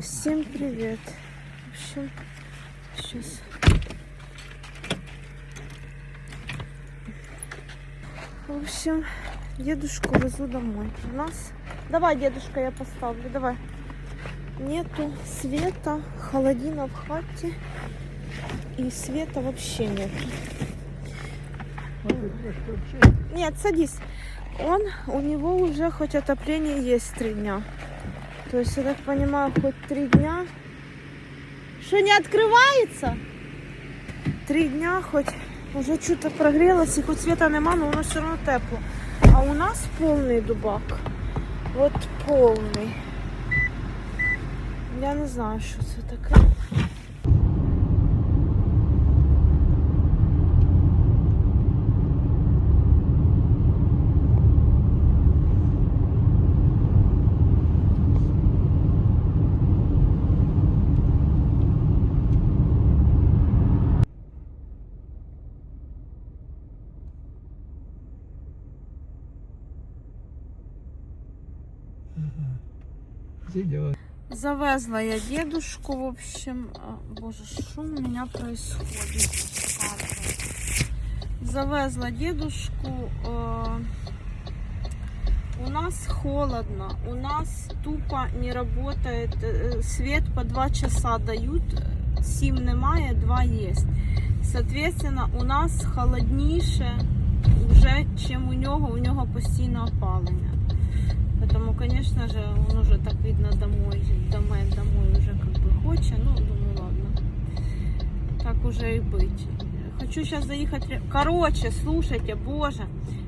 Всем привет. В общем, сейчас. В общем, дедушку везу домой. У нас... Давай, дедушка, я поставлю, давай. Нету света, холодина в хате. И света вообще нет. Нет, садись. Он, у него уже хоть отопление есть три дня. То есть, я так понимаю, хоть три дня. Что, не открывается? Три дня хоть уже что-то прогрелось, и хоть света нема, но у нас все равно тепло. А у нас полный дубак. Вот полный. Я не знаю, що це таке. Завезла я дедушку, в общем. Боже, что у меня происходит? Завезла дедушку. э, У нас холодно, у нас тупо не работает э, свет по 2 часа дают, 7 немає, 2 есть. Соответственно, у нас холодніше вже, чим у нього, у нього постійне опалення. Потому, конечно же, он уже так видно домой, домой, домой уже как бы хочет. Ну, думаю, ладно. Так уже и быть. Хочу сейчас заехать. ре- Короче, слушайте, боже.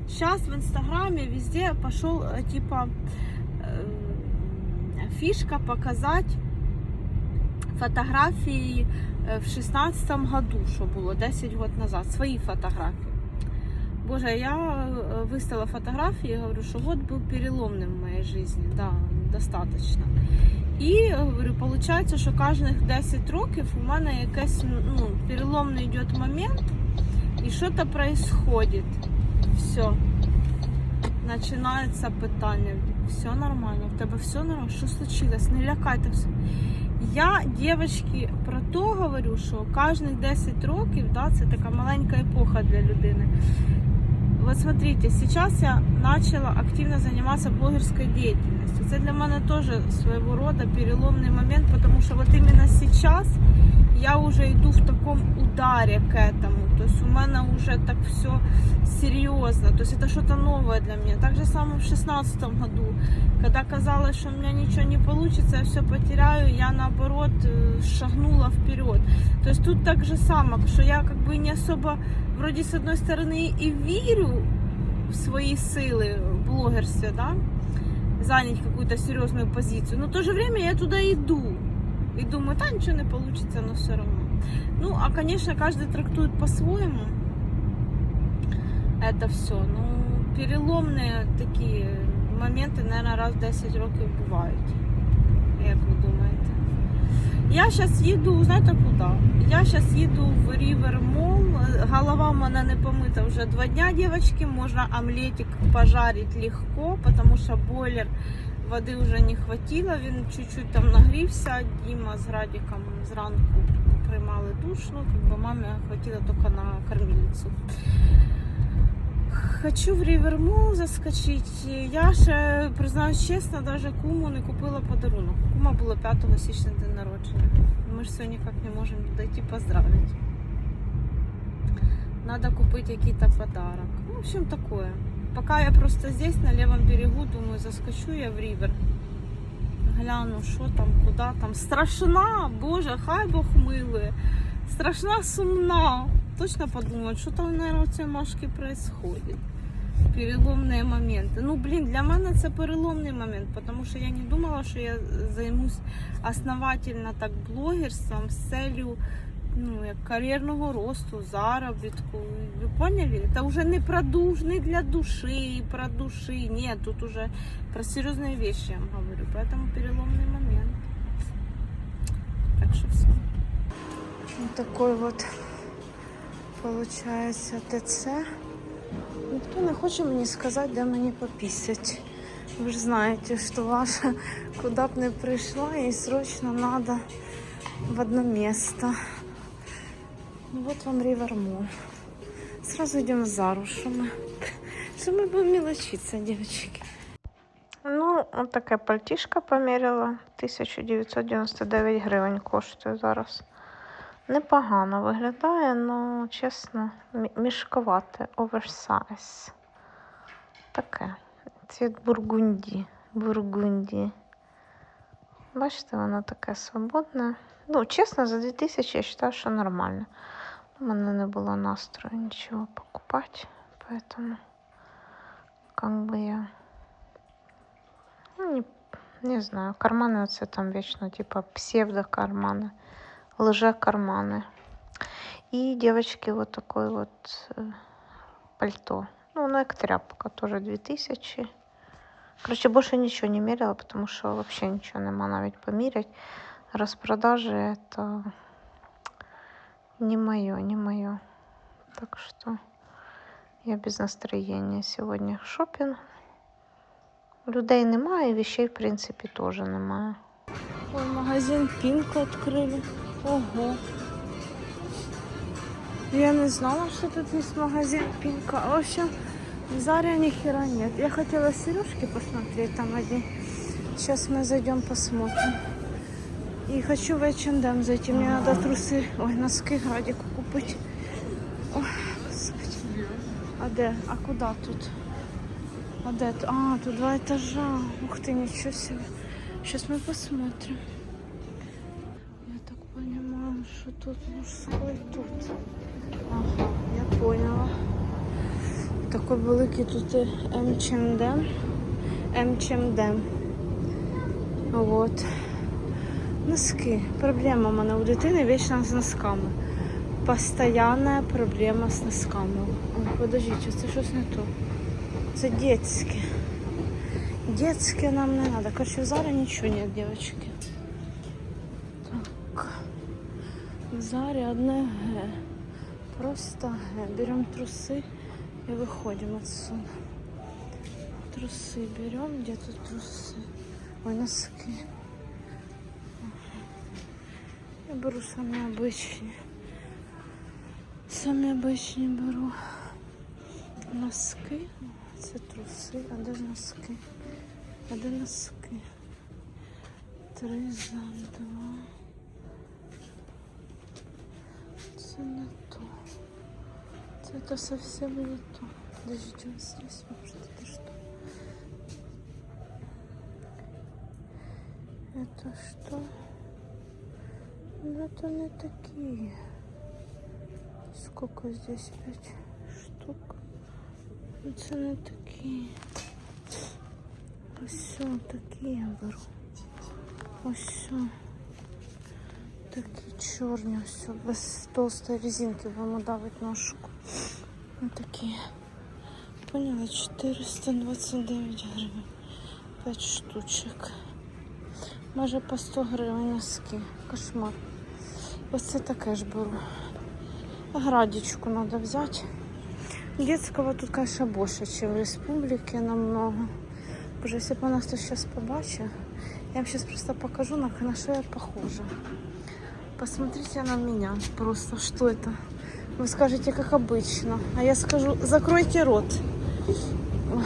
Сейчас в Инстаграме везде пошел э, типа э, фишка показать фотографии э, в шестнадцатом году, что было 10 год назад, свои фотографии. Боже, я э, выставила фотографии и говорю, что вот был переломным в моей жизни, да, достаточно. І говорю, получается, що кожних 10 років у мене якийсь ну, переломний йде момент, і щось происходит. Все. Починається питання. Все нормально, в тебе все нормально, що случилось? Не лякайте все. Я, дівчатки, про то говорю, що кожних 10 років, да, це така маленька епоха для людини. Вот смотрите, сейчас я начала активно заниматься блогерской деятельностью. Это для меня тоже своего рода переломный момент, потому что вот именно сейчас я уже иду в таком ударе к этому. То есть у меня уже так все серьезно. То есть это что-то новое для меня. Так же самое в шестнадцатом году, когда казалось, что у меня ничего не получится, я все потеряю, я наоборот э, шагнула вперед. То есть тут так же само, что я как бы не особо вроде с одной стороны и верю в свои силы в блогерстве, да, занять какую-то серьезную позицию, но в то же время я туда иду. И думаю, да, ничего не получится, но все равно. Ну, а, конечно, каждый трактует по-своему это все. Ну, переломные такие моменты, наверное, раз в 10 років бувають. Як ви думаєте? Я зараз їду, знаєте куди? Я зараз їду в River Mall. Голова в мене не помита вже два дня, дівчатки. Можна омлетик пожарити легко, тому що бойлер води вже не хватило. Він чуть-чуть там нагрівся. Діма з Радіком зранку приймали душ. Ну, бы мамі хватило тільки на кормилицю. Хочу в River заскочити. Я ще, признаюсь чесно, навіть куму не купила подарунок. Кума було 5 січня день народження. Ми ж сьогодні ніяк не можемо дойти поздравити. Надо купить какой-то подарок. Ну, в общем, такое. Пока я просто здесь, на левом берегу, думаю, заскочу я в Ривер. Гляну, що там, куди там. Страшна, боже, хай Бог милує. Страшна, сумна. Точно подумаю, что там, наверное, у цієї Машки происходит. Переломные моменты. Ну, блин, для мене це переломний момент, потому що я не думала, що я займусь основательно так блогерством з целью ну, як кар'єрного росту, заробітку. Ви поняли? Це вже не про душ, не для души, про души. Ні, тут уже про серйозні вещи я вам говорю. Поэтому переломний момент. Так що все. Вот такой вот получается ТЦ. Ніхто не хоче мені сказати, де мені попісять. Вы же знаете, что ваша куда бы ни пришла, ей срочно надо в одно место. Ну, Вот вам Ривермол. Сразу идем в Зару, что мы, что мы будем мелочиться, девочки. Ну, от таке пальтішко поміряла. 1999 гривень коштує зараз. Непогано виглядає, але чесно, мі- мішковате, оверсайз. Таке. Цвіт бургунді. Бургунді. Бачите, воно таке свободне. Ну, чесно, за 2000 я вважаю, що нормально. У мене не було настрою нічого покупати, поэтому как бы я ну, не, не знаю, карманы это там вечно типа псевдокарманы, лже-карманы. И девочки вот такой вот э, пальто. Ну, оно как тряпка, тоже 2000. Короче, больше ничего не мерила, потому что вообще ничего нема навіть померять. Распродажи это не мое, не мое. Так что я без настроения сегодня. Шопинг. Людей немає, вещей, в принципі, теж немає. Ой, магазин Пінко відкрили. Ого. Я не знала, что тут есть магазин Пинка. В общем, в Заре ни хера нет. Я хотела сережки посмотреть там одни. Сейчас мы зайдем посмотрим. И хочу в H&M зайти. Мне надо трусы, ой, носки Градику купить. Ой, господи. А де? А куда тут? А де? тут? А, тут два этажа. Ух ты, ничего себе. Сейчас мы посмотрим. Я так понимаю, что тут мужской тут. Ага, я поняла. Такий великий тут МЧМД. МЧМД. Вот. Носки. Проблема в мене у дитини вічно з носками. Постоянная проблема з носками. Ой, подождите, це щось не то. Це детське. Детське нам не надо. Короче, в Заре ничего нет, девочки. Так. В Заре одне Г. Просто Г. Берем трусы и выходим отсюда. Трусы берем. Где тут трусы? Ой, носки. Я беру самые обычные. Самі обичні беру. Носки. Це труси, а де носки? А де носки? Три за два. Це не то. Це совсем не то. Подождите, вот здесь может это что? Это что? Ну это не такие. Сколько здесь? Пять штук. Ну, Це не такі. Ось такі я беру. Ось. Такі чорні, все, без толстої резинки, воно давить ножку. Ось такі. Поняла, 429 гривень. 5 штучок. Може по 100 гривень носки. Кошмар. Ось це таке ж беру. Градичку надо взять. Детского тут, конечно, больше, чем в республике намного. Боже, если бы нас тут сейчас побачил, я вам сейчас просто покажу, на, на что я похожа. Посмотрите на меня просто, что это. Вы скажете, как обычно. А я скажу, закройте рот. Ой.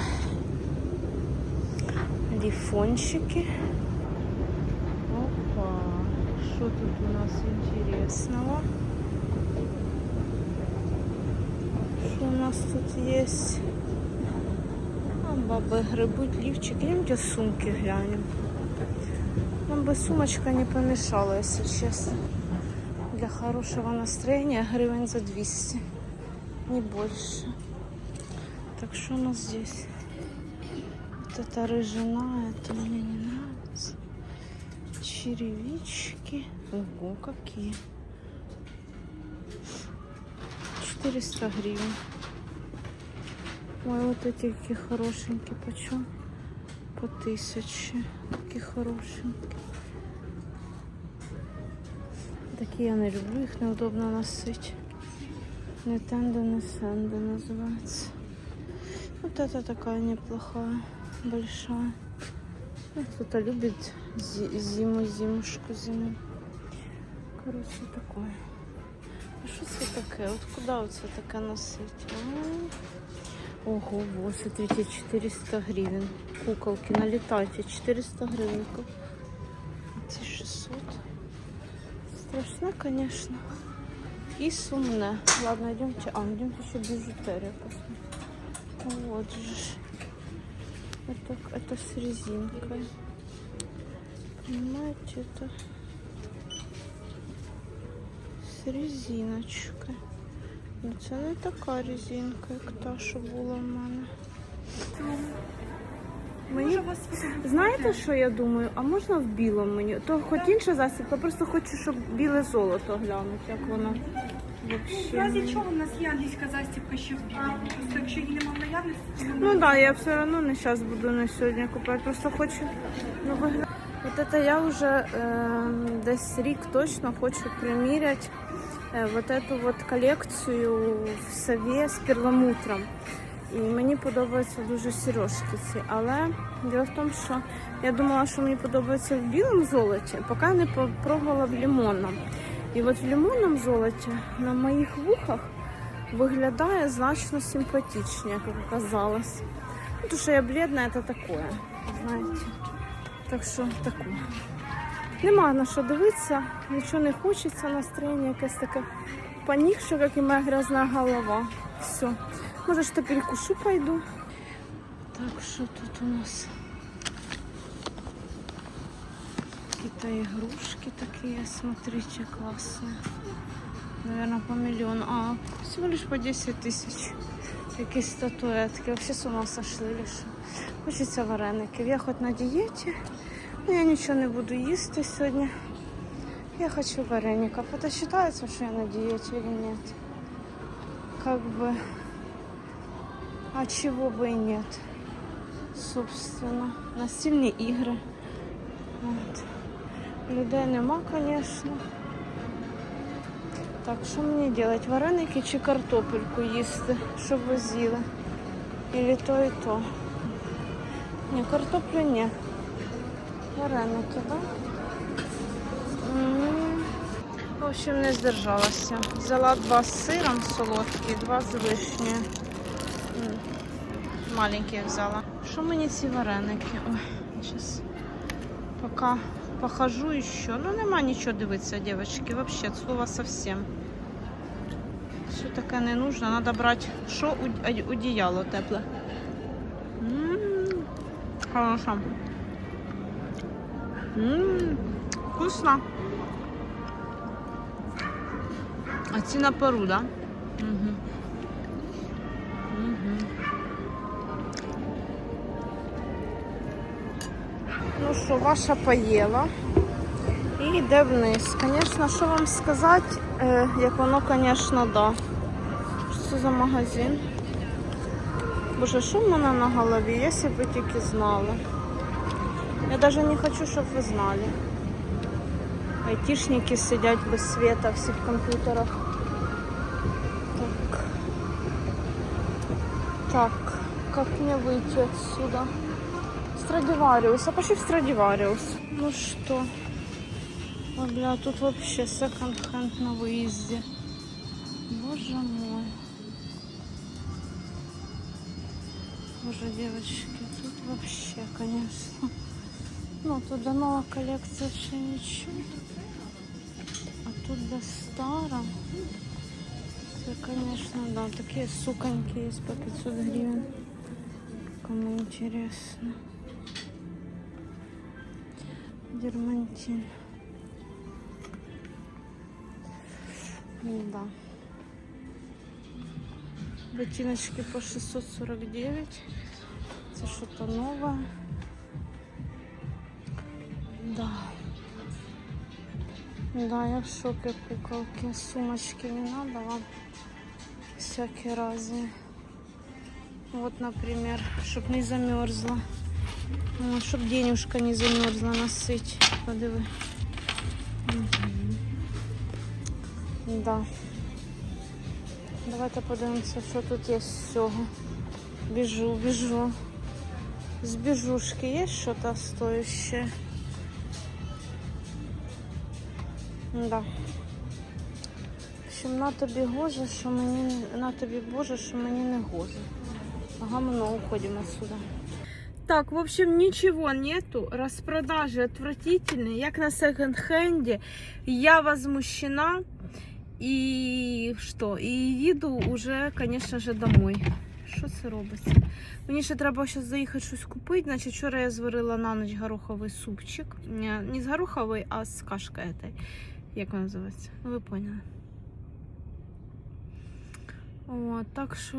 Лифончики. Интересного? Что у нас тут есть? А, бабы грибут лифчик. Идемте сумки глянем. Нам бы сумочка не помешала, если честно. Для хорошего настроения гривен за 200. Не больше. Так что у нас здесь? Вот это рыжина, это мне не нравится. Черевички. Ого, какие. 400 гривен. Ой, вот эти какие хорошенькие. Почем? По тысяче. Такие хорошенькие. Такі я не люблю, їх неудобно носити. Не тенда, не сенда називається. Вот это такая неплохая. большая. Ну, Кто-то любит зи- зиму, зимушку, зиму. Короче, такое. А що це таке? От куди оце таке носить? А? Ого, вот, смотрите, 400 гривен. Куколки, налетайте, 400 гривен. Эти 600. Страшно, конечно. И сумно. Ладно, идемте. А, идемте еще бижутерия посмотрим. Вот же. ж. Это, это с резинкой. Понимаете, это з резиночкою. Ну це не така резинка, як та, що була в мене. Мені... Знаєте, що я думаю? А можна в білому мені? То хоч інша засібка, просто хочу, щоб біле золото глянути, як воно. В разі чого в нас є англійська застібка ще в білому. Просто якщо її немає наявності, то Ну так, да, я все одно не зараз буду на сьогодні купувати. Просто хочу ну, виглядати. От це я вже е, десь рік точно хочу приміряти вот эту вот колекцію в сові з перламутром. І мені подобаються дуже сережки ці. Але діло в тому, що я думала, що мені подобається в білому золоті, поки не попробувала в лимонному. І от в лимонному золоті на моїх вухах виглядає значно симпатичніше, як оказалось. Ну, то, що я бледна, це таке, знаєте. Так що таке. Нема на що дивитися, нічого не хочеться, настроєння якесь таке понігше, як і моя грязна голова. Все. Може, що перекушу пойду. Так, що тут у нас? Какие-то игрушки такие, смотрите, классные. Наверное, по миллиону. А, всего лишь по 10 тысяч. Якісь статуетки. Вообще с ума сошли лише. Хочеться вареників. Я хоч на дієті, я нічого не буду їсти сьогодні. Я хочу вареников. Это считается, что я на диете или нет? Как бы... А чего бы и нет? Собственно. Настільні ігри. От. Людей нема, звісно. Так, що мені робити? Вареники чи картопельку їсти, щоб ви з'їли? Ілі то і то. Ні, картоплю ні. Вареники, так? В общем, не здержалася. Взяла два з сиром солодкі, два з вишнею. М. Маленькі взяла. Що мені ці вареники? Ой, зараз поки похожу еще. Ну, нема нічого дивитися, девочки, вообще, от слова совсем. Все таке не нужно. Надо брати, що одіяло тепле. М, Хорошо. М, Вкусно. А ці на пару, да? Угу. Угу. Ну що, ваша поїла. І йде вниз. Звісно, що вам сказати, е, як воно, звісно, да. Що це за магазин? Боже, що в мене на голові, б ви тільки знали. Я навіть не хочу, щоб ви знали. Айтишники сидять без света, в комп'ютерах. Так. Так, как мне выйти отсюда? Страдивариус. А пошли в Страдивариус. Ну что? О, бля, тут вообще секонд-хенд на выезде. Боже мой. Боже, девочки, тут вообще, конечно. Ну, тут до новая коллекция вообще ничего. А тут до стара. Это, конечно, да, такие суконьки есть по 500 гривен. Кому интересно. Дермантин. Да. Ботиночки по 649. Это что-то новое. Да. Да, я в шоке куколки. Сумочки не надо вам. Всякие разные. Вот, например, чтоб не замерзла. Вот, чтоб денежка не замерзла носить. Подиви. Мгм. Да. Давайте подивимося, що тут є з цього. Біжу, біжу. З біжушки є щось стояще? Да. В общем, на тобі гоже, що мені на тобі Боже, що мені не гоже. Гамно уходим отсюда. Так, в общем, ничего нету. Распродажи отвратительные. Як на секонд-хенде. Я возмущена. І що? І їду уже, конечно же, домой. Що це робиться? Мені ще треба зараз заїхати щось купити. Значить, вчора я зварила на ніч гороховий супчик. Не, не з гороховий, а з кашкою. Як вона називається? Ну, ви поняли. От, так що,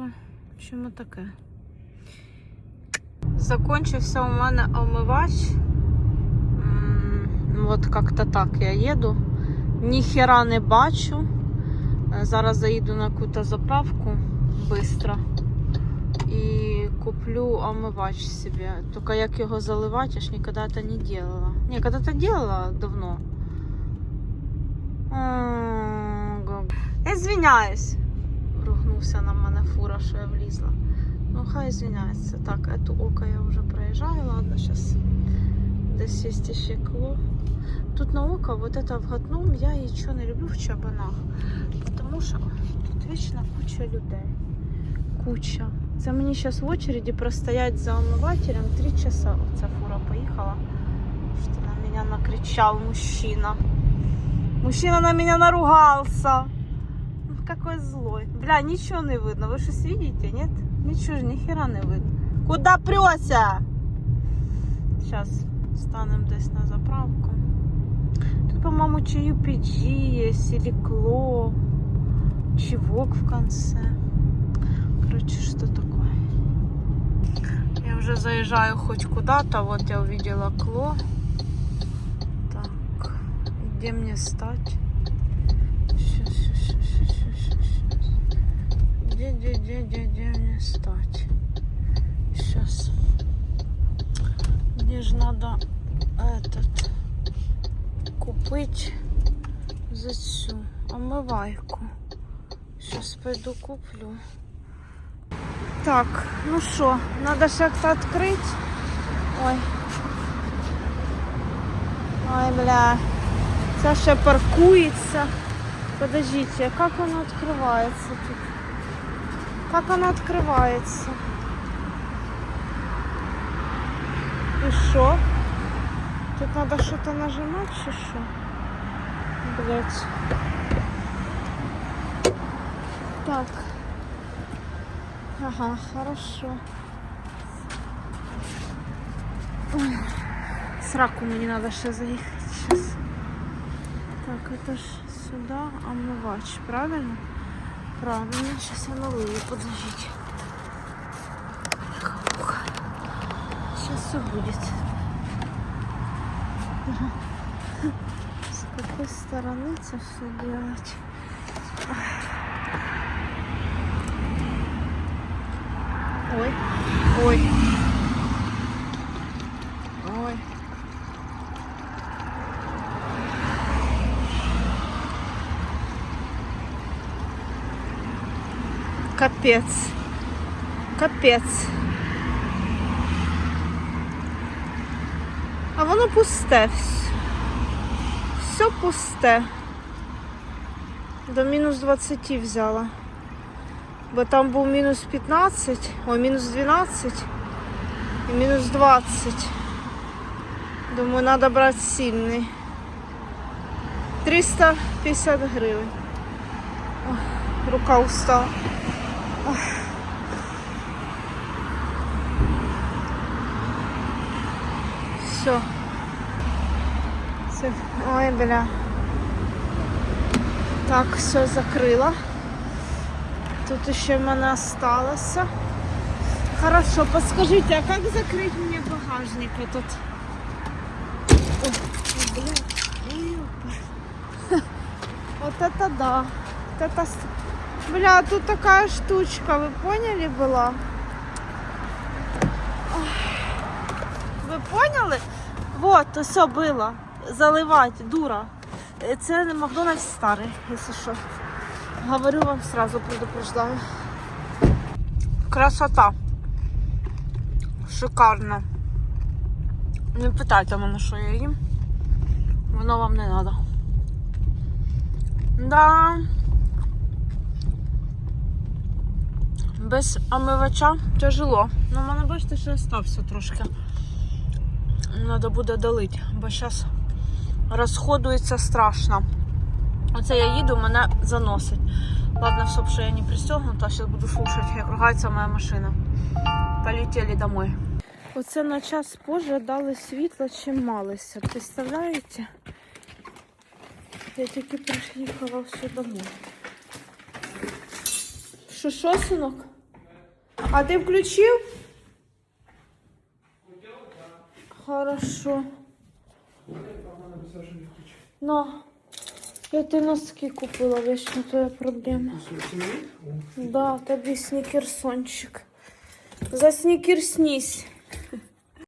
чому таке? Закончився у мене омивач. М, От як-то так я їду. Ніхера не бачу. Е, Зараз заїду на якусь заправку швидко. І куплю омивач собі. Тільки як його заливати, я ж ніколи це не делала. Ні, коли-то делала давно. Я звиняюсь. Ругнувся на мене фура, що я влізла. Ну, хай извиняється. Так, эту око я вже проїжджаю. Ладно, сейчас десь є ще. Тут на око вот это вготном я нічого не люблю в чабанах. Тому що тут вічно куча людей. Куча. Це мені зараз в очереді простоять за омивателем 3 часа. Оця фура поїхала. Що на мене накричав мужчина. Мужчина на меня наругался. Ну, Какой злой. Бля, ничего не видно. Вы что видите, нет? Ничего же, ни хера не видно. Куда прёся? Сейчас станем десь на заправку. Тут, по-моему, чи UPG есть, или Кло. Чивок в конце. Короче, что такое? Я уже заезжаю хоть куда-то. Вот я увидела Кло. Где мне стать? Щас, щас, щас, щас. Где, где, где, где, где мне стать? Сейчас. Мне же надо этот купить за всю омивайку. Сейчас пойду куплю. Так, ну что, надо ж как-то открыть. Ой. Ой, бля. Саша паркуется. Подождите, а как оно открывается тут? Как оно открывается? И что? Тут надо что-то нажимать, что? Блять. Так. Ага, хорошо. Сраку мне надо ще заехать сейчас. Это ж сюда омывач, правильно? Правильно, сейчас я налую, подождите. Сейчас все будет. С какой стороны это все делать? Ой, ой. Капец. Капец. А воно пусте. Все пусте. До мінус 20 взяла. Бо там був мінус 15, ой, мінус 12 і мінус 20. Думаю, треба брати сильний. 350 гривень. Рука устала. Все. Все. Ой, бля. Так, все закрыла. Тут еще в мене осталось. Хорошо, подскажите, а как закрыть мне багажник этот? Ой, бля. Ой, ёпа. Вот это да. Вот это... Бля, тут такая штучка, вы поняли, была? Ви поняли? Вот, все було. Заливати, дура. Це не Макдональдс старий, якщо що. Говорю вам сразу, предупреждаю. Красота. Шикарно. Не питайте мене, що я їм. Воно вам не треба. Да. Без омивача тяжело. Ну, в мене бачите, що остався трошки. Треба буде долити, бо зараз розходується страшно. Оце я їду, мене заносить. Ладно, все, що я не пристегнута, зараз буду слушати, як ругається моя машина. Полетели домой. Оце на час позже дали світло, чим малися. Представляєте? Я тільки приїхала все домой. Що, що, синок? А ти включив? Хорошо. На. Я ти носки купила, вечно твоя проблема. Да, тобі снікерсончик. За снікерснісь.